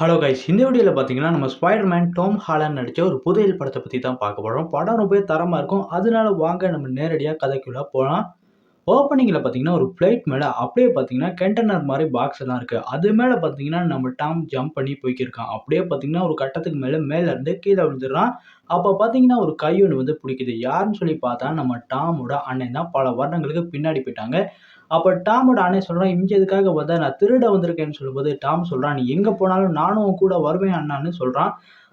Hello guys இந்த வீடியோவில் பார்த்தீங்கன்னா நம்ம ஸ்பைடர்மேன் டோம் ஹாலன் நடித்த ஒரு புதையல் படத்தை பற்றி தான் பார்க்க போகிறோம் படம் ரொம்ப தரமாக இருக்கும். அதனால வாங்க நம்ம நேரடியாக கதைக்குள்ளே போகலாம் ஓப்பனிங்கில் பார்த்தீங்கன்னா ஒரு ஃப்ளைட் மேலே அப்படியே பார்த்தீங்கன்னா கண்டெய்னர் மாதிரி பாக்ஸ் எல்லாம் இருக்குது அது மேலே பார்த்தீங்கன்னா நம்ம டாம் ஜம்ப் பண்ணி போய்க்கிருக்கான். அப்படியே பார்த்தீங்கன்னா ஒரு கட்டத்துக்கு மேலே மேலேருந்து கீழே விழுந்துடுறான். அப்போ பார்த்தீங்கன்னா ஒரு கை வந்து பிடிக்குது. யாருன்னு சொல்லி பார்த்தா நம்ம டாமோட அண்ணன் தான். பல வருடங்களுக்கு பின்னாடி போயிட்டாங்க. அப்போ டாமோட அண்ணன் சொல்கிறான் இங்கே எதுக்காக வந்தா? நான் திருட வந்திருக்கேன்னு சொல்லும்போது டாம் சொல்கிறான் நீ எங்கே போனாலும் நானும் கூட வருவேன் அண்ணான்னு சொல்கிறான்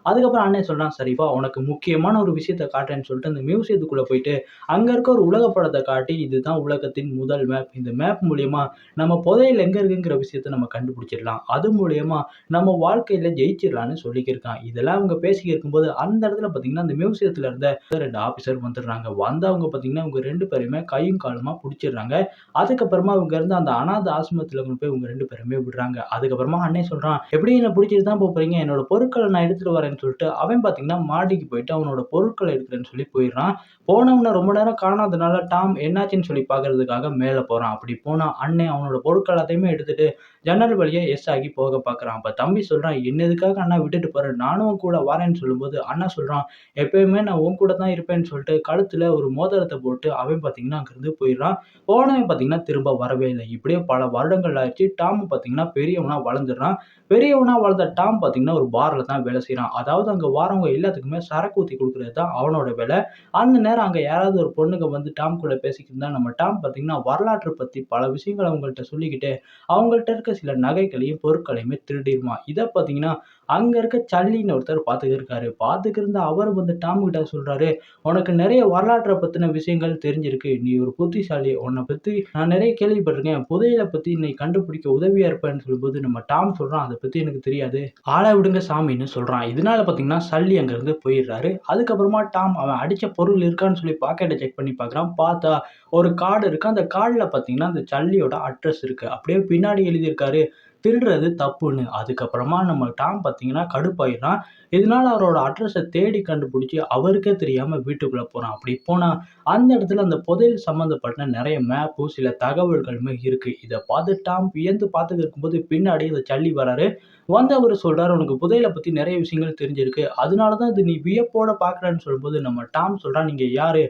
அதுக்கப்புறம் அண்ணன் சொல்கிறான் சரிப்பா உனக்கு முக்கியமான ஒரு விஷயத்த காட்டுறேன்னு சொல்லிட்டு அந்த மியூசியத்துக்குள்ளே போயிட்டு அங்கே இருக்க ஒரு உலக படத்தை காட்டி இதுதான் உலகத்தின் முதல் மேப் இந்த மேப் மூலயமா நம்ம புதையில் எங்கே இருக்குங்கிற விஷயத்த நம்ம கண்டுபிடிச்சிடலாம். அது மூலயமா நம்ம வாழ்க்கையில் ஜெயிச்சிடலான்னு சொல்லிக்கிருக்கான். இதெல்லாம் அவங்க பேசிக்கிட்டு இருக்கும்போது அந்த இடத்துல பார்த்தீங்கன்னா அந்த மியூசியத்தில் இருந்த ரெண்டு ஆஃபீஸர் வந்துடுறாங்க. வந்தவங்க பார்த்தீங்கன்னா அவங்க ரெண்டு பேருமே கையும் காலமாக பிடிச்சிடுறாங்க. அதுக்கப்புறமா அவங்க இருந்து அந்த அனாத ஆசிரமத்தில் கொண்டு போய் இவங்க ரெண்டு பேருமே விடுறாங்க. அதுக்கப்புறமா அண்ணே சொல்கிறான் எப்படி என்ன பிடிச்சிட்டு தான் போகிறீங்க என்னோட பொருட்களை நான் எடுத்துகிட்டு வரேன். வரேன்னு சொல்லிட்டு அவன் பார்த்தீங்கன்னா மாடிக்கு போயிட்டு அவனோட பொருட்களை எடுக்கிறேன்னு சொல்லி போயிடுறான். போனவன ரொம்ப நேரம் காணாதனால டாம் என்னாச்சுன்னு சொல்லி பார்க்கறதுக்காக மேலே போகிறான் அப்படி போனால் அண்ணன் அவனோட பொருட்கள் எல்லாத்தையுமே எடுத்துட்டு ஜன்னல் வழியாக எஸ் ஆகி போக பார்க்குறான் அப்போ தம்பி சொல்கிறான் என்னதுக்காக அண்ணா விட்டுட்டு போகிறேன் நானும் உன் கூட வரேன்னு சொல்லும்போது அண்ணா சொல்கிறான் எப்பயுமே நான் உன் கூட தான் இருப்பேன்னு சொல்லிட்டு கழுத்தில் ஒரு மோதிரத்தை போட்டு அவன் பார்த்தீங்கன்னா அங்கேருந்து போயிடுறான். போனவன் பார்த்தீங்கன்னா திரும்ப வரவே இல்லை. இப்படியே பல வருடங்கள் ஆயிடுச்சு. டாம் பார்த்தீங்கன்னா பெரியவனாக வளர்ந்துடுறான். பெரியவனாக வளர்ந்த டாம் பார்த்தீங்கன்னா ஒரு பாரில் தான் வேலை செய்கிறான் அதாவது அங்கே வரவங்க எல்லாத்துக்குமே சரக்கு ஊற்றி கொடுக்குறது தான் அவனோட வேலை. அந்த நேரம் அங்கே யாராவது ஒரு பொண்ணுங்க வந்து டாம் கூட பேசிக்கிட்டு இருந்தால் நம்ம டாம் பார்த்தீங்கன்னா வரலாற்றை பற்றி பல விஷயங்களை அவங்கள்ட்ட சொல்லிக்கிட்டு அவங்கள்ட்ட இருக்க சில நகைகளையும் பொருட்களையுமே திருடிடுமா? இதை பார்த்தீங்கன்னா அங்கே இருக்க சல்லின்னு ஒருத்தர் பார்த்துக்கிருக்காரு. பார்த்துக்கிருந்த அவர் வந்து டாம் கிட்ட சொல்கிறாரு உனக்கு நிறைய வரலாற்றை பற்றின விஷயங்கள் தெரிஞ்சிருக்கு. நீ ஒரு புத்திசாலி. உன்னை பற்றி நான் நிறைய கேள்விப்பட்டிருக்கேன். புதையலை பற்றி நீ கண்டுபிடிக்க உதவியாக இருப்பேன்னு சொல்லும்போது நம்ம டாம் சொல்கிறான் அதை பற்றி எனக்கு தெரியாது. ஆளை விடுங்க சாமின்னு சொல்கிறான் இதனால பார்த்தீங்கன்னா சல்லி அங்கேருந்து போயிடுறாரு. அதுக்கப்புறமா டாம் அவன் அடித்த பொருள் இருக்கான்னு சொல்லி பாக்கெட்டை செக் பண்ணி பார்க்குறான் பார்த்தா ஒரு கார்டு இருக்குது அந்த கார்டில் பார்த்தீங்கன்னா அந்த சல்லியோட அட்ரஸ் இருக்குது அப்படியே பின்னாடி எழுதியிருக்காரு திருடுறது தப்புன்னு. அதுக்கப்புறமா நம்ம டாம் பார்த்தீங்கன்னா கடுப்பாயிடுறான். இதனால அவரோட அட்ரஸை தேடி கண்டுபிடிச்சி அவருக்கே தெரியாமல் வீட்டுக்குள்ளே போகிறான் அப்படி போனால் அந்த இடத்துல அந்த புதையல் சம்மந்தப்பட்ட நிறைய மேப்பு சில தகவல்களுமே இருக்குது இதை பார்த்து டாம் வியந்து பார்த்துட்டு இருக்கும்போது பின்னாடி இந்த சல்லி வராரு. வந்து அவர் சொல்கிறார் உனக்கு புதையலை பற்றி நிறைய விஷயங்கள் தெரிஞ்சிருக்கு. அதனால தான் இது நீ வியப்போட பார்க்குறேன்னு சொல்லும்போது நம்ம டாம் சொல்கிறான் நீங்கள் யார்?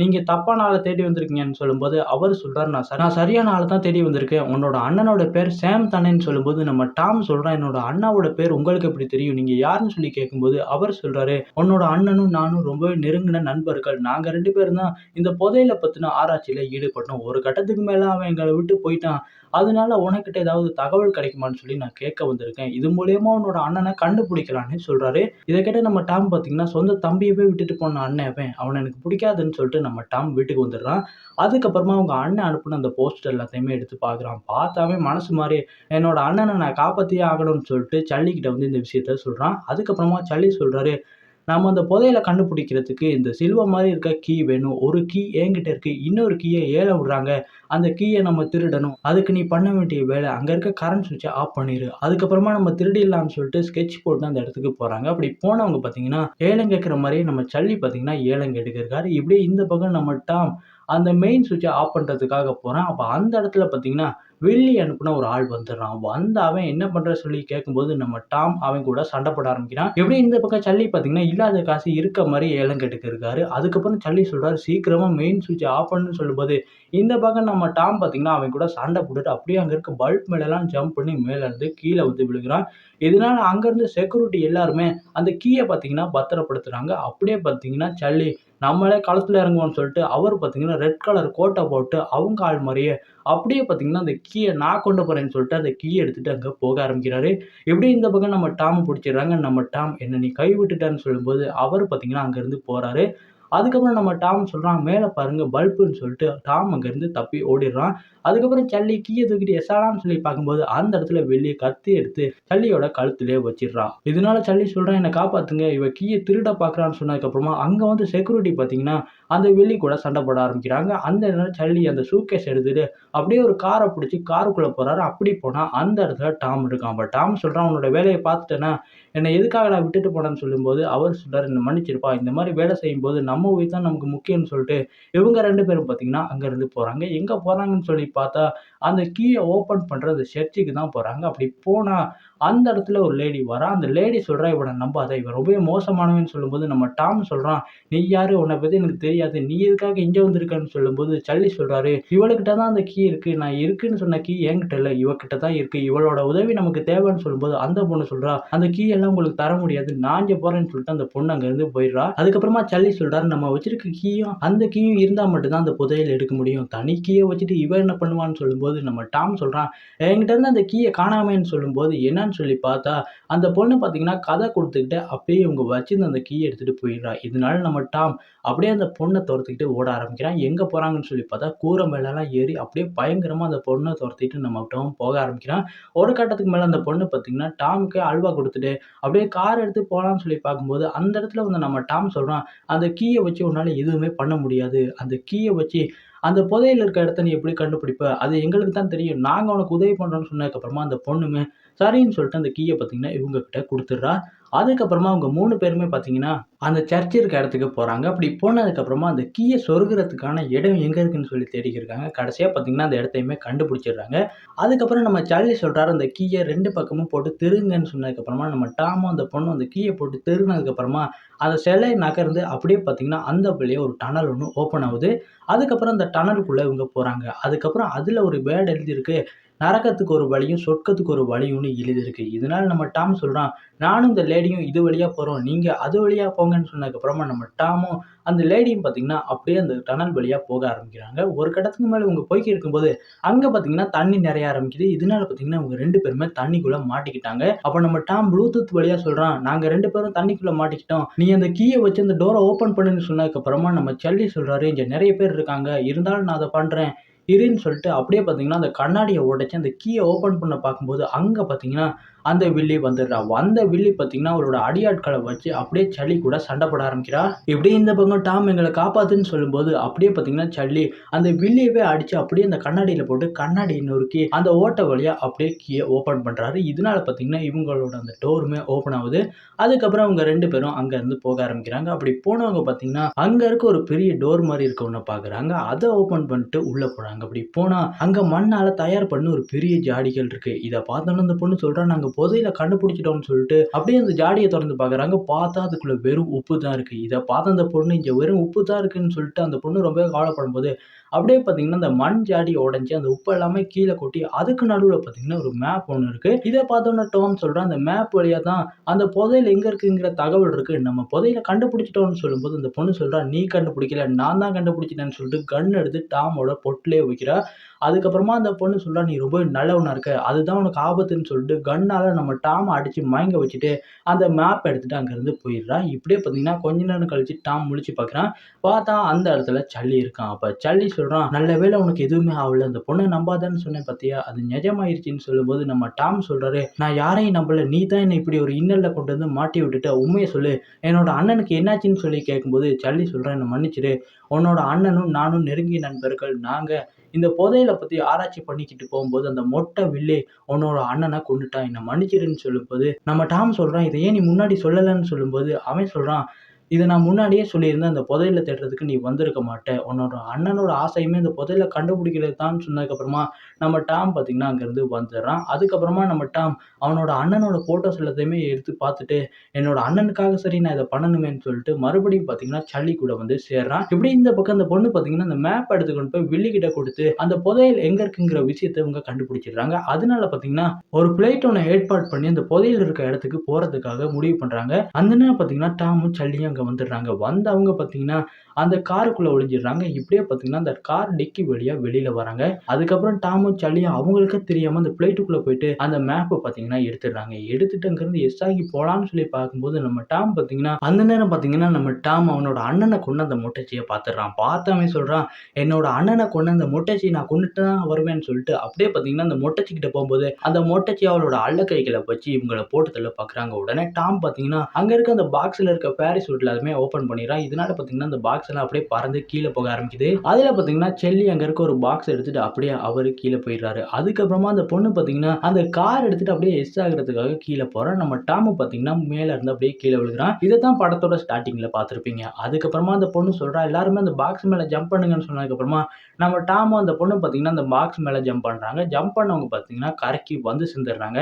நீங்கள் தப்பான ஆளை தேடி வந்திருக்கீங்கன்னு சொல்லும்போது அவர் சொல்கிறார் நான் சரி நான் சரியான ஆளை தான் தேடி வந்திருக்கேன். உன்னோட அண்ணனோட பேர் சேம் தானேன்னு சொல்லும்போது நம்ம டாம் சொல்கிறான் என்னோட அண்ணாவோட பேர் உங்களுக்கு எப்படி தெரியும்? நீங்கள் யாருன்னு சொல்லி கேட்கும்போது அவர் சொல்கிறாரு உன்னோட அண்ணனும் நானும் ரொம்பவே நெருங்கின நண்பர்கள். நாங்கள் ரெண்டு பேரும் தான் இந்த புதையில பற்றின ஆராய்ச்சியில் ஈடுபட்டோம். ஒரு கட்டத்துக்கு மேலே அவன் எங்களை விட்டு போயிட்டான். அதனால உனக்கிட்ட ஏதாவது தகவல் கிடைக்குமான்னு சொல்லி நான் கேட்க வந்திருக்கேன். இது மூலயமா உன்னோட அண்ணனை கண்டுபிடிக்கலான்னு சொல்கிறாரு இதை கேட்ட நம்ம டாம் பார்த்தீங்கன்னா சொந்த தம்பியவே விட்டுட்டு போன அண்ணன் அவன். அவனை எனக்கு பிடிக்காதுன்னு சொல்லிட்டு நம்ம டாம் வீட்டுக்கு வந்துடுறான். அதுக்கப்புறமா அவங்க அண்ணன் அனுப்புன அந்த போஸ்டர் எல்லாத்தையுமே எடுத்து பார்க்குறான் பார்த்தாவே மனசு மாதிரி என்னோட அண்ணனை நான் காப்பாற்றியே ஆகணும்னு சொல்லிட்டு சல்லிக்கிட்ட வந்து இந்த விஷயத்த சொல்கிறான் அதுக்கப்புறமா சல்லி சொல்கிறாரு நம்ம அந்த புதையலை கண்டுபிடிக்கிறதுக்கு இந்த சில்வர் மாதிரி இருக்க கீ வேணும். ஒரு கீ என்கிட்ட இருக்கு. இன்னொரு கீயை ஏல விடுறாங்க. அந்த கீயை நம்ம திருடணும். அதுக்கு நீ பண்ண வேண்டிய வேலை அங்கே இருக்க கரண்ட் சுவிட்சை ஆஃப் பண்ணிடு அதுக்கப்புறமா நம்ம திருடிடலாம்னு சொல்லிட்டு ஸ்கெட்ச் போட்டு அந்த இடத்துக்கு போகிறாங்க அப்படி போனவங்க பார்த்தீங்கன்னா ஏலம் கேட்குற மாதிரியே நம்ம சல்லி பார்த்தீங்கன்னா ஏலம் கேட்டுக்கிறாரு இப்படியே இந்த பக்கம் நம்ம டாம் அந்த மெயின் சுவிட்சை ஆஃப் பண்ணுறதுக்காக போகிறான் அப்போ அந்த இடத்துல பார்த்தீங்கன்னா வெள்ளி அனுப்புன ஒரு ஆள் வந்துடுறான். வந்த அவன் என்ன பண்ணுற சொல்லி கேட்கும்போது நம்ம டாம் அவன் கூட சண்டை போட ஆரம்பிக்கிறான். எப்படி இந்த பக்கம் சல்லி பார்த்தீங்கன்னா இல்லாத காசு இருக்க மாதிரி ஏலம் கேட்டுக்கிருக்காரு அதுக்கப்புறம் சல்லி சொல்கிறார் சீக்கிரமாக மெயின் சுவிட்ச் ஆஃப் பண்ணுன்னு சொல்லும்போது இந்த பக்கம் நம்ம டாம் பார்த்தீங்கன்னா அவன் கூட சண்டை போட்டுட்டு அப்படியே அங்கே இருக்க பல்ப் மேலெல்லாம் ஜம்ப் பண்ணி மேலே இருந்து கீழே வந்து விழுகிறான். இதனால் அங்கேருந்து செக்யூரிட்டி எல்லாருமே அந்த கீயை பார்த்தீங்கன்னா பத்திரப்படுத்துகிறாங்க அப்படியே பார்த்தீங்கன்னா சல்லி நம்மளே களத்தில் இறங்குவோம்னு சொல்லிட்டு அவர் பார்த்தீங்கன்னா ரெட் கலர் கோட்டை போட்டு அவங்க ஆள் மாதிரியே அப்படியே பார்த்தீங்கன்னா அந்த கீயை நான் கொண்டு போகிறேன்னு சொல்லிட்டு அந்த கீயை எடுத்துகிட்டு அங்கே போக ஆரம்பிக்கிறாரு. எப்படி இந்த பக்கம் நம்ம டாம் பிடிச்சிடுறாங்க நம்ம டாம் என்ன நீ கை விட்டுட்டான்னு சொல்லும்போது அவர் பார்த்தீங்கன்னா அங்கேருந்து போகிறாரு அதுக்கப்புறம் நம்ம டாம் சொல்கிறான் மேலே பாருங்கள் பல்புன்னு சொல்லிட்டு டாம் அங்கேருந்து தப்பி ஓடிடுறான். அதுக்கப்புறம் சல்லி கீயை தூக்கிட்டு எசாலான்னு சொல்லி பார்க்கும்போது அந்த இடத்துல வெளியே கத்தி எடுத்து சல்லியோட கழுத்திலே வச்சிடுறான். இதனால சல்லி சொல்கிறான் என்னை காப்பாற்றுங்க இவ கீயை திருட பார்க்குறான்னு சொன்னதுக்கப்புறமா அங்கே வந்து செக்யூரிட்டி பார்த்தீங்கன்னா அந்த வெளி கூட சண்டை போட ஆரம்பிக்கிறாங்க. அந்த சல்லி அந்த சூக்கேஸ் எடுத்துட்டு அப்படியே ஒரு காரை பிடிச்சி காருக்குள்ளே போகிறாரு அப்படி போனால் அந்த இடத்துல டாம் இருக்கான். அப்போ டாம் சொல்கிறான் உன்னோட வேலையை பார்த்துட்டேன்னா என்னை எதுக்காக நான் விட்டுட்டு போனேன்னு சொல்லும்போது அவர் சொல்கிறார் என்னை மன்னிச்சிருப்பா. இந்த மாதிரி வேலை செய்யும்போது நம்ம உயிர் தான் நமக்கு முக்கியம்னு சொல்லிட்டு இவங்க ரெண்டு பேரும் பார்த்தீங்கன்னா அங்கேருந்து போகிறாங்க எங்கே போகிறாங்கன்னு சொல்லி பார்த்தா அந்த கீயை ஓப்பன் பண்ணுற அந்த சர்ச்சுக்கு தான் போகிறாங்க அப்படி போனால் அந்த இடத்துல ஒரு லேடி வரா. அந்த லேடி சொல்கிறா இவனை நம்பாத இவன் ரொம்ப மோசமானவன்னு சொல்லும்போது நம்ம டாம் சொல்கிறான் நீ யாரு? உன்னை பற்றி எனக்கு தெரியாது. நீ எதுக்காக இங்கே வந்திருக்கன்னு சொல்லும்போது சல்லி சொல்கிறாரு இவளுக்கிட்ட தான் அந்த கீ இருக்குது நான் இருக்குன்னு சொன்ன கீ என்கிட்ட இல்லை. இவக்கிட்ட தான் இருக்குது இவளோட உதவி நமக்கு தேவைன்னு சொல்லும்போது அந்த பொண்ணு சொல்கிறா அந்த கீ எல்லாம் உங்களுக்கு தர முடியாது. நான் இங்கே போகிறேன்னு சொல்லிட்டு அந்த பொண்ணு அங்கேருந்து போயிடுறா. அதுக்கப்புறமா சல்லி சொல்கிறாரு நம்ம வச்சிருக்க கீயும் அந்த கீயும் இருந்தால் மட்டும்தான் அந்த புதையல் எடுக்க முடியும். தனி கீயை வச்சுட்டு இவன் என்ன பண்ணுவான்னு சொல்லும்போது நம்ம டாம் சொல்கிறான் என்கிட்ட இருந்து அந்த கீயை காணாமேன்னு சொல்லும்போது என்னன்னு சொல்லி பார்த்தா அந்த பொண்ணு பார்த்தீங்கன்னா கதை கொடுத்துக்கிட்டு அப்படியே இவங்க வச்சுருந்து அந்த கீயை எடுத்துகிட்டு போயிடுறா. இதனால நம்ம டாம் அப்படியே அந்த பொண்ணை துரத்துக்கிட்டு ஓட ஆரம்பிக்கிறான். எங்கே போகிறாங்கன்னு சொல்லி பார்த்தா கூரை மேலெல்லாம் ஏறி அப்படியே பயங்கரமாக அந்த பொண்ணை துரத்திட்டு நம்ம டாம் போக ஆரம்பிக்கிறான். ஒரு கட்டத்துக்கு மேலே அந்த பொண்ணு பார்த்தீங்கன்னா டாமுக்கு அல்வா கொடுத்துட்டு அப்படியே கார் எடுத்து போகலான்னு சொல்லி பார்க்கும்போது அந்த இடத்துல வந்து நம்ம டாம் சொல்கிறான் அந்த கீயை வச்சு உன்னால் எதுவுமே பண்ண முடியாது. அந்த கீயை வச்சு அந்த புதையல் இருக்க இடத்த நீ எப்படி கண்டுபிடிப்ப? அது எங்களுக்கு தான் தெரியும். நாங்கள் உனக்கு உதவி பண்ணுறோன்னு சொன்னதுக்கப்புறமா அந்த பொண்ணுங்க சரின்னு சொல்லிட்டு அந்த கீயை பார்த்தீங்கன்னா இவங்கக்கிட்ட கொடுத்துட்றா. அதுக்கப்புறமா அவங்க மூணு பேருமே பார்த்தீங்கன்னா அந்த சர்ச் இருக்க இடத்துக்கு போகிறாங்க அப்படி போனதுக்கப்புறமா அந்த கீயை சொருகிறதுக்கான இடம் எங்கே இருக்குன்னு சொல்லி தேடிக்கிருக்காங்க. கடைசியாக பார்த்தீங்கன்னா அந்த இடத்தையுமே கண்டுபிடிச்சிடுறாங்க. அதுக்கப்புறம் நம்ம சார்லி சொல்கிறாரு அந்த கீயை ரெண்டு பக்கமும் போட்டு திருங்கன்னு சொன்னதுக்கப்புறமா நம்ம டாமும் அந்த பொண்ணும் அந்த கீயை போட்டு திருங்கினதுக்கப்புறமா அந்த சிலை நகர்ந்து அப்படியே பார்த்தீங்கன்னா அந்த வழியே ஒரு டனல் ஒன்று ஓப்பன் ஆகுது. அதுக்கப்புறம் அந்த டனலுக்குள்ளே இவங்க போகிறாங்க அதுக்கப்புறம் அதில் ஒரு வேர்டு எழுதியிருக்கு. நரகத்துக்கு ஒரு வழியும் சொர்க்கத்துக்கு ஒரு வழியும்னு எழுதியிருக்கு. இதனால நம்ம டாம் சொல்கிறான் நானும் இந்த லேடியும் இது வழியாக போகிறோம் நீங்கள் அது வழியாக போங்கன்னு சொன்னதுக்கப்புறமா நம்ம டாமும் அந்த லேடியும் பார்த்தீங்கன்னா அப்படியே அந்த டனல் வழியாக போக ஆரம்பிக்கிறாங்க. ஒரு கட்டத்துக்கு மேலே இவங்க போய்க்கு இருக்கும்போது அங்கே பார்த்தீங்கன்னா தண்ணி நிறைய ஆரம்பிக்குது. இதனால பார்த்தீங்கன்னா இவங்க ரெண்டு பேருமே தண்ணிக்குள்ளே மாட்டிக்கிட்டாங்க. அப்போ நம்ம டாம் ப்ளூடூத் வழியாக சொல்கிறான் நாங்கள் ரெண்டு பேரும் தண்ணிக்குள்ளே மாட்டிக்கிட்டோம். நீ அந்த கீயை வச்சு அந்த டோரை ஓப்பன் பண்ணுன்னு சொன்னதுக்கப்புறமா நம்ம சல்லி சொல்கிறாரு இங்கே நிறைய பேர் இருக்காங்க. இருந்தாலும் நான் அதை பண்ணுறேன் இருன்னு சொல்லிட்டு அப்படியே பார்த்தீங்கன்னா அந்த கண்ணாடியை உடைச்சு அந்த கீயை ஓப்பன் பண்ண பார்க்கும்போது அங்கே பார்த்தீங்கன்னா அந்த வில்லி வந்துடுறா. வந்த வில்லி பார்த்தீங்கன்னா அவரோட அடியாட்களை வச்சு அப்படியே சளி கூட சண்டை போட ஆரம்பிக்கிறா. இப்படி இந்த பக்கம் டாம் எங்களை காப்பாத்துன்னு சொல்லும்போது அப்படியே பார்த்தீங்கன்னா சளி. அந்த வில்லியவே அடிச்சு அப்படியே அந்த கண்ணாடியில் போட்டு கண்ணாடி நொறுக்கி அந்த ஓட்ட வழியா அப்படியே கீழே ஓப்பன் பண்ணுறாரு இதனால பார்த்தீங்கன்னா இவங்களோட அந்த டோருமே ஓப்பன் ஆகுது. அதுக்கப்புறம் அவங்க ரெண்டு பேரும் அங்கேருந்து போக ஆரம்பிக்கிறாங்க. அப்படி போனவங்க பார்த்தீங்கன்னா அங்கே இருக்க ஒரு பெரிய டோர் மாதிரி இருக்க ஒன்று பார்க்குறாங்க அதை ஓப்பன் பண்ணிட்டு உள்ளே போகிறாங்க அப்படி போனால் அங்கே மண்ணால் தயார் பண்ண ஒரு பெரிய ஜாடிகள் இருக்குது இதை பார்த்தோன்னு அந்த பொண்ணு சொல்கிறான் நாங்கள் புதையில கண்டுபிடிச்சிட்டோம்னு சொல்லிட்டு அப்படியே அந்த ஜாடியை திறந்து பார்க்குறாங்க. பார்த்தா அதுக்குள்ள வெறும் உப்பு தான் இருக்கு. இதை பார்த்த அந்த பொண்ணு இங்கே வெறும் உப்பு தான் இருக்குன்னு சொல்லிட்டு அந்த பொண்ணு ரொம்ப கவலைப்படும் போது அப்படியே பார்த்தீங்கன்னா அந்த மண் ஜாடி உடஞ்சி அந்த உப்பு எல்லாமே கீழே கொட்டி அதுக்கு நடுவில் பார்த்தீங்கன்னா ஒரு மேப் ஒன்று இருக்கு. இதை பார்த்தோன்னே டோம் சொல்கிறான் அந்த மேப் வழியாக தான் அந்த புதையில் எங்கே இருக்குங்கிற தகவல் இருக்கு. நம்ம புதையில கண்டுபிடிச்சிட்டோம்னு சொல்லும்போது அந்த பொண்ணு சொல்கிறா நீ கண்டுபிடிக்கல நான் தான் கண்டுபிடிச்சிட்டேன்னு சொல்லிட்டு கன் எடுத்து டாமோட பொட்டிலே வைக்கிறா. அதுக்கப்புறமா அந்த பொண்ணு சொல்கிறா நீ ரொம்ப நல்லவனா இருக்க. அதுதான் உனக்கு ஆபத்துன்னு சொல்லிட்டு கன்னால் நம்ம டாமை அடித்து மயங்க வச்சுட்டு அந்த மேப் எடுத்துகிட்டு அங்கேருந்து போயிடுறா. இப்படியே பார்த்தீங்கன்னா கொஞ்ச நேரம் கழிச்சு டாம் முழிச்சு பார்க்குறான் பார்த்தா அந்த இடத்துல சல்லி இருக்கான். அப்போ சல்லி சொல்கிறான் நல்ல வேளை உனக்கு எதுவுமே ஆகல. அந்த பொண்ணை நம்பாதன்னு சொன்னேன் பார்த்தியா அது நிஜமாயிருச்சுன்னு சொல்லும்போது நம்ம டாம் சொல்கிறாரு நான் யாரையும் நம்பல. நீ தான் என்னை இப்படி ஒரு இன்னலில் கொண்டு வந்து மாட்டி விட்டுட்டு. உண்மையை சொல்லு. என்னோட அண்ணனுக்கு என்னாச்சுன்னு சொல்லி கேட்கும்போது சல்லி சொல்கிறேன் என்னை மன்னிச்சிடு உன்னோட அண்ணனும் நானும் நெருங்கிய நண்பர்கள். நாங்கள் இந்த புதையில பற்றி ஆராய்ச்சி பண்ணிக்கிட்டு போகும்போது அந்த மொட்டை வில்லே உன்னோட அண்ணனை கொண்டுட்டான். என்னை மன்னிச்சிருன்னு சொல்லும்போது நம்ம டாம் சொல்கிறான் இதை ஏன் நீ முன்னாடி சொல்லலைன்னு சொல்லும்போது அவன் சொல்கிறான் இதை நான் முன்னாடியே சொல்லியிருந்தேன் அந்த புதையலை தேடுறதுக்கு நீ வந்திருக்க மாட்டேன் உன்னோட அண்ணனோட ஆசையுமே இந்த புதையலை கண்டுபிடிக்கிறது தான் சொன்னதுக்கப்புறமா நம்ம டாம் பார்த்தீங்கன்னா அங்கேருந்து வந்துடுறான். அதுக்கப்புறமா நம்ம டாம் அவனோட அண்ணனோட ஃபோட்டோஸ் எல்லாத்தையுமே எடுத்து பார்த்துட்டு என்னோட அண்ணனுக்காக சரி நான் இதை பண்ணணுமேன்னு சொல்லிட்டு மறுபடியும் பார்த்தீங்கன்னா சளி கூட வந்து சேர்றான். இப்படி இந்த பக்கம் அந்த பொண்ணு பார்த்தீங்கன்னா அந்த மேப் எடுத்து கொண்டு போய் வில்லிக்கிட்ட கொடுத்து அந்த புதையல் எங்கே இருக்குங்கிற விஷயத்தை இவங்க கண்டுபிடிச்சிடுறாங்க. அதனால பார்த்தீங்கன்னா ஒரு பிளேட் ஒன்று ஏற்பாடு பண்ணி அந்த புதையல் இருக்க இடத்துக்கு போகிறதுக்காக முடிவு பண்ணுறாங்க அந்த நேரம் பார்த்தீங்கன்னா டாமும் சல்லியும் அங்கே வந்துடுறாங்க வந்தவங்க பார்த்தீங்கன்னா அந்த காருக்குள்ளே ஒளிஞ்சிடுறாங்க. இப்படியே பார்த்தீங்கன்னா அந்த கார் டிக்கி வழியாக வெளியில் வராங்க. அதுக்கப்புறம் டாமும் சளியும் அவங்களுக்கே தெரியாமல் அந்த பிளேட்டுக்குள்ளே போயிட்டு அந்த மேப்பை பார்த்தீங்கன்னா எடுத்துடுறாங்க. எடுத்துட்டு அங்கேருந்து எஸ் ஆகி போகலான்னு சொல்லி பார்க்கும்போது நம்ம டாம் பார்த்தீங்கன்னா அந்த நேரம் பார்த்தீங்கன்னா நம்ம டாம் அவனோட அண்ணனை கொண்டு அந்த முட்டைச்சியை பார்த்துடுறான். பார்த்தாமே சொல்கிறான் என்னோட அண்ணனை கொண்டு அந்த முட்டைச்சி நான் கொண்டுட்டு தான் வருவேன்னு சொல்லிட்டு அப்படியே பார்த்தீங்கன்னா அந்த முட்டைச்சிக்கிட்ட போகும்போது அந்த முட்டைச்சி அவளோட அல்ல கைகளை வச்சு இவங்கள போட்டு தள்ள பார்க்குறாங்க. உடனே டாம் பார்த்தீங்கன்னா அங்கே இருக்க அந்த பாக்ஸில் இருக்க பாரிசூட்டில் எல்லாத்தையுமே ஓப்பன் பண்ணிடுறான் இதனால பார்த்தீங்கன்னா அந்த பாக்ஸ் எல்லாம் அப்படியே பறந்து கீழே போக ஆரம்பிக்குது. அதில் பார்த்தீங்கன்னா செல்லி அங்கே இருக்க ஒரு பாக்ஸ் எடுத்துட்டு அப்படியே அவரு கீழே போயிடுறாரு. அதுக்கப்புறமா அந்த பொண்ணு பார்த்தீங்கன்னா அந்த கார் எடுத்துட்டு அப்படியே எஸ் ஆகுறதுக்காக கீழே போறான் நம்ம டாமு பார்த்தீங்கன்னா மேலே இருந்து அப்படியே கீழே விழுகிறான். இதை தான் படத்தோட ஸ்டார்டிங்கில் பார்த்துருப்பீங்க அதுக்கப்புறமா அந்த பொண்ணு சொல்கிறா எல்லாருமே அந்த பாக்ஸ் மேலே ஜம்ப் பண்ணுங்கன்னு சொன்னதுக்கப்புறமா நம்ம டாமும் அந்த பொண்ணு பார்த்தீங்கன்னா அந்த பாக்ஸ் மேலே ஜம்ப் பண்ணுறாங்க ஜம்ப் பண்ணவங்க பார்த்தீங்கன்னா கரைக்கி வந்து சேர்ந்துடுறாங்க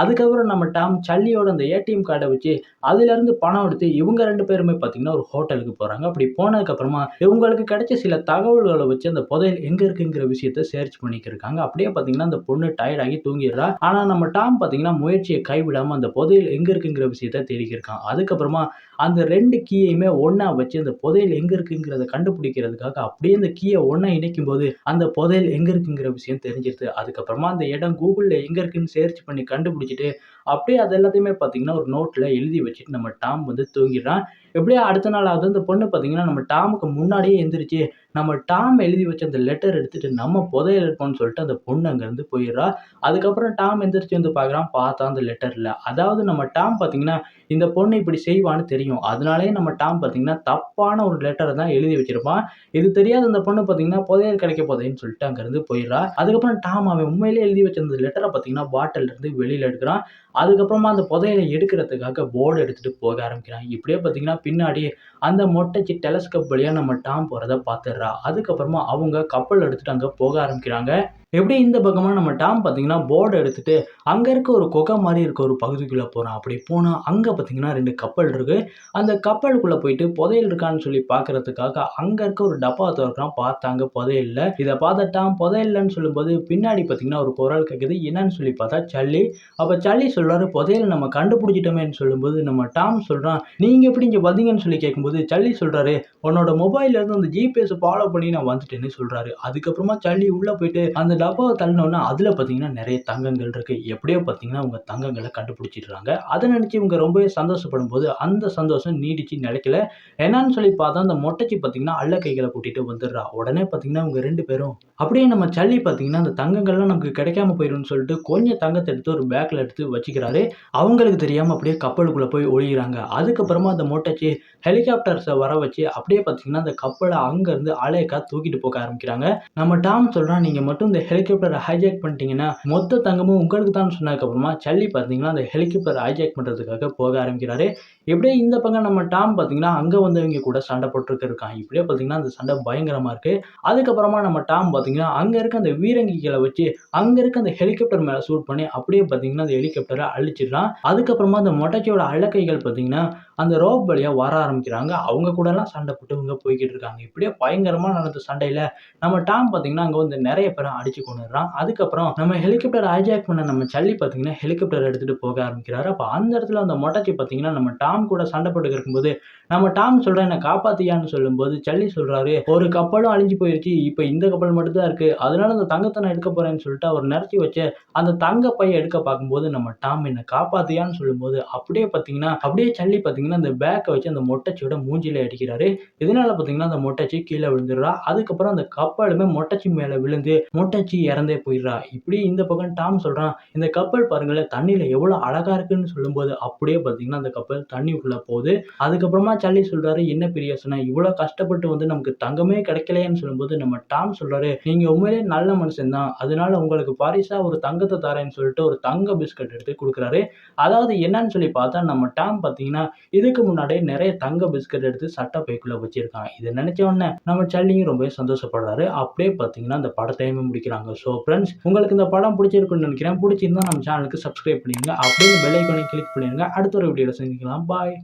அதுக்கப்புறம் நம்ம டாம் சல்லியோட அந்த ஏடிஎம் கார்டை வச்சு அதுலேருந்து பணம் எடுத்து இவங்க ரெண்டு பேரும் பார்த்தீங்கன்னா ஒரு ஹோட்டலுக்கு போறாங்க. அப்படி போனதுக்கு அப்புறமா இவங்களுக்கு கிடைச்ச சில தகவல்களை வச்சு அந்த புதையல் எங்க இருக்குங்கிற விஷயத்த சர்ச் பண்ணிக்கிருக்காங்க. அப்படியே பார்த்தீங்கன்னா அந்த பொண்ணு டயர்ட் ஆகி தூங்கிடுறா. ஆனா நம்ம டாம் பார்த்தீங்கன்னா முயற்சியை கைவிடாம அந்த புதையல் எங்க இருக்குங்கிற விஷயத்த தேடிக்கிருக்கான். அதுக்கப்புறமா அந்த ரெண்டு கீயையுமே ஒன்றா வச்சு அந்த புதையல் எங்கே இருக்குங்கிறத கண்டுபிடிக்கிறதுக்காக அப்படியே அந்த கீயை ஒன்றா இணைக்கும் போது அந்த புதையல் எங்கே இருக்குங்கிற விஷயம் தெரிஞ்சிருது. அதுக்கப்புறமா அந்த இடம் கூகுளில் எங்கே இருக்குன்னு சர்ச் பண்ணி கண்டுபிடிச்சிட்டு அப்படியே அது எல்லாத்தையுமே பார்த்தீங்கன்னா ஒரு நோட்டில் எழுதி வச்சுட்டு நம்ம டாம் வந்து தூங்கிடுறான். எப்படியோ அடுத்த நாள் அந்த பொண்ணு பார்த்தீங்கன்னா நம்ம டாமுக்கு முன்னாடியே எந்திரிச்சு நம்ம டாம் எழுதி வச்ச அந்த லெட்டர் எடுத்துட்டு நம்ம புதையல் இருக்கோம்னு சொல்லிட்டு அந்த பொண்ணு அங்கேருந்து போயிடுறா. அதுக்கப்புறம் டாம் எந்திரிச்சு வந்து பார்க்குறான் பார்த்தா அந்த லெட்டர் இல்லை. அதாவது நம்ம டாம் பார்த்தீங்கன்னா இந்த பொண்ணு இப்படி செய்வான்னு தெரியும். அதனாலே நம்ம டாம் பார்த்தீங்கன்னா தப்பான ஒரு லெட்டரை தான் எழுதி வச்சிருப்பான். இது தெரியாத அந்த பொண்ணு பார்த்தீங்கன்னா புதையல் கிடைக்க போதேன்னு சொல்லிட்டு அங்கேருந்து போயிடுறா. அதுக்கப்புறம் டாம் அவன் உண்மையிலே எழுதி வச்ச அந்த லெட்டரை பார்த்தீங்கன்னா பாட்டில் இருந்து வெளியில் எடுக்கிறான். அதுக்கப்புறமா அந்த புதையலை எடுக்கிறதுக்காக போர்டு எடுத்துகிட்டு போக ஆரம்பிக்கிறான் இப்படியே பார்த்தீங்கன்னா பின்னாடி அந்த மொட்டைச்சி டெலஸ்கோப் வழியாக நம்ம டாம் போகிறத பார்த்துடுறா. அதுக்கப்புறமா அவங்க கப்பல் எடுத்துகிட்டு அங்கே போக ஆரம்பிக்கிறாங்க. எப்படி இந்த பக்கமாக நம்ம டாம் பார்த்தீங்கன்னா போர்டு எடுத்துகிட்டு அங்கே இருக்க ஒரு குகை மாதிரி இருக்க ஒரு பகுதிக்குள்ளே போகிறான் அப்படி போனால் அங்கே பார்த்தீங்கன்னா ரெண்டு கப்பல் இருக்குது அந்த கப்பலுக்குள்ளே போயிட்டு புதையல் இருக்கான்னு சொல்லி பார்க்கறதுக்காக அங்கே இருக்க ஒரு டப்பா திறக்கிறான். பார்த்தாங்க புதையல் இல்லை. இதை பார்த்த டாம் புதையல்லன்னு சொல்லும்போது பின்னாடி பார்த்தீங்கன்னா ஒரு குரல் கேட்குது என்னன்னு சொல்லி பார்த்தா சல்லி. அப்போ சல்லி சொல்கிறாரு புதையல் நம்ம கண்டுபிடிச்சிட்டோமேன்னு சொல்லும்போது நம்ம டாம் சொல்கிறான் நீங்கள் எப்படி இங்கே வந்தீங்கன்னு சொல்லி கேட்கும்போது சல்லி சொல்கிறாரு உன்னோட மொபைல்லேருந்து அந்த ஜிபிஎஸ் ஃபாலோ பண்ணி நான் வந்துட்டேன்னு சொல்கிறாரு அதுக்கப்புறமா சல்லி உள்ளே போயிட்டு அந்த டப்பாவை தள்ளினோன்னா அதில் பார்த்தீங்கன்னா நிறைய தங்கங்கள் இருக்குது எப்படியோ பார்த்தீங்கன்னா அவங்க தங்கங்களை கண்டுபிடிச்சிடுறாங்க. அதை நினச்சி இவங்க ரொம்பவே சந்தோஷப்படும் போது அந்த சந்தோஷம் நீடிச்சு நிலைக்கல. என்னன்னு சொல்லி பார்த்தா அந்த மொட்டைச்சி பார்த்தீங்கன்னா அல்ல கைகளை கூட்டிகிட்டு வந்துடுறா. உடனே பார்த்தீங்கன்னா அவங்க ரெண்டு பேரும் அப்படியே நம்ம சல்லி பார்த்தீங்கன்னா அந்த தங்கங்கள்லாம் நமக்கு கிடைக்காம போயிடும்னு சொல்லிட்டு கொஞ்சம் தங்கத்தை எடுத்து ஒரு பேக்கில் எடுத்து வச்சுக்கிறாரு. அவங்களுக்கு தெரியாமல் அப்படியே கப்பலுக்குள்ளே போய் ஒழிகிறாங்க அதுக்கப்புறமா அந்த மொட்டைச்சி ஹெலிகாப்டர்ஸை வர வச்சு அப்படியே பார்த்தீங்கன்னா அந்த கப்பலை அங்கேருந்து அலையக்கா தூக்கிட்டு போக ஆரம்பிக்கிறாங்க. நம்ம டாம் சொல்கிறான் நீங்கள் மட்டும் இந்த ஹெலிகாப்டரை ஹைஜாக் பண்ணிட்டீங்கன்னா மொத்த தங்கமும் உங்களுக்கு தான் சொன்னதுக்கப்புறமா சல்லி பார்த்தீங்கன்னா அந்த ஹெலிகாப்டர் ஹைஜாக் பண்ணுறதுக்காக போக ஆரம்பிக்கிறாரு. இப்படியே இந்த பக்கம் நம்ம டாம் பார்த்தீங்கன்னா அங்கே வந்தவங்க கூட சண்டை போட்டுருக்கு இருக்கான் இப்படியே பார்த்தீங்கன்னா அந்த சண்டை பயங்கரமாக இருக்குது அதுக்கப்புறமா நம்ம டாம் பார்த்தீங்கன்னா அங்கே இருக்க அந்த வீரங்கிகளை வச்சு அங்கே இருக்க அந்த ஹெலிகாப்டர் மேலே சூட் பண்ணி அப்படியே பார்த்தீங்கன்னா அந்த ஹெலிகாப்டரை அழிச்சிடலாம். அதுக்கப்புறமா அந்த மொட்டைச்சியோட அழக்கைகள் பார்த்தீங்கன்னா அந்த ரோப் வழியாக வர ஆரம்பிக்கிறாங்க. அவங்க கூடலாம் சண்டை போட்டு இவங்க போய்கிட்டு இருக்காங்க. இப்படியே பயங்கரமாக நடந்த சண்டையில் நம்ம டாம் பார்த்தீங்கன்னா அங்கே வந்து நிறைய பேரை அடிச்சு கொண்டுறான் அதுக்கப்புறம் நம்ம ஹெலிகாப்டர் ஹைஜாக் பண்ண நம்ம சல்லி பார்த்தீங்கன்னா ஹெலிகாப்டர் எடுத்துகிட்டு போக ஆரம்பிக்கிறாரு. அப்போ அந்த இடத்துல அந்த மொட்டைச்சி பார்த்தீங்கன்னா நம்ம டாம் கூட சண்டை போட்டு இருக்கும்போது நம்ம டாம் சொல்கிறேன் என்னை காப்பாத்தியான்னு சொல்லும்போது சல்லி சொல்கிறாரு ஒரு கப்பலும் அழிஞ்சு போயிருச்சு. இப்போ இந்த கப்பல் மட்டும்தான் இருக்குது அதனால அந்த தங்கத்தை நான் எடுக்க போகிறேன்னு சொல்லிட்டு அவர் நிறச்சி வச்சு அந்த தங்க பையை எடுக்க பார்க்கும்போது நம்ம டாம் என்னை காப்பாத்தியான்னு சொல்லும்போது அப்படியே பார்த்தீங்கன்னா அப்படியே சல்லி பார்த்தீங்கன்னா அந்த பேக்கை வச்சு அந்த மொட்டச்சியோட மூஞ்சில அடிக்கிறாரு. இதனால பார்த்தீங்கன்னா அந்த மொட்டச்சி கீழே விழுந்துடுறா. அதுக்கப்புறம் அந்த கப்பலுமே மொட்டச்சி மேலே விழுந்து மொட்டச்சி இறந்தே போயிடுறா. இப்படி இந்த பக்கம் டாம் சொல்கிறான் இந்த கப்பல் பாருங்களேன் தண்ணியில் எவ்வளோ அழகா இருக்குன்னு சொல்லும்போது அப்படியே பார்த்தீங்கன்னா அந்த கப்பல் தண்ணிக்குள்ளே போகுது. அதுக்கப்புறமா சல்லி சொல்றாரு என்ன பெரிய யோசனை இவ்வளோ கஷ்டப்பட்டு வந்து நமக்கு தங்கமே கிடைக்கலையேன்னு சொல்லும்போது நம்ம டாம் சொல்றாரு நீங்க உண்மையிலே நல்ல மனுஷன் தான். அதனால உங்களுக்கு பரிசா ஒரு தங்கத்தை தரேன்னு சொல்லிட்டு ஒரு தங்க பிஸ்கட் எடுத்து கொடுக்குறாரு. அதாவது என்னன்னு சொல்லி பார்த்தா நம்ம டாம் பார்த்தீங்கன்னா இதுக்கு முன்னாடியே நிறைய தங்க பிஸ்கட் எடுத்து சட்டை பைக்குள்ள வச்சிருக்காங்க. இதை நினைச்ச உடனே நம்ம சல்லியும் ரொம்ப சந்தோஷப்படுறாரு. அப்படியே பார்த்தீங்கன்னா அந்த படத்தையுமே முடிக்கிறாங்க. ஸோ ஃப்ரெண்ட்ஸ் உங்களுக்கு இந்த படம் பிடிச்சிருக்குன்னு நினைக்கிறேன். பிடிச்சிருந்தா நம்ம சேனலுக்கு சப்ஸ்கிரைப் பண்ணிடுங்க. அப்படியே பெல் ஐக்கானை கிளிக் பண்ணிடுங்க. அடுத்த ஒரு வீடியோவில் சந்திக்கலாம். பாய்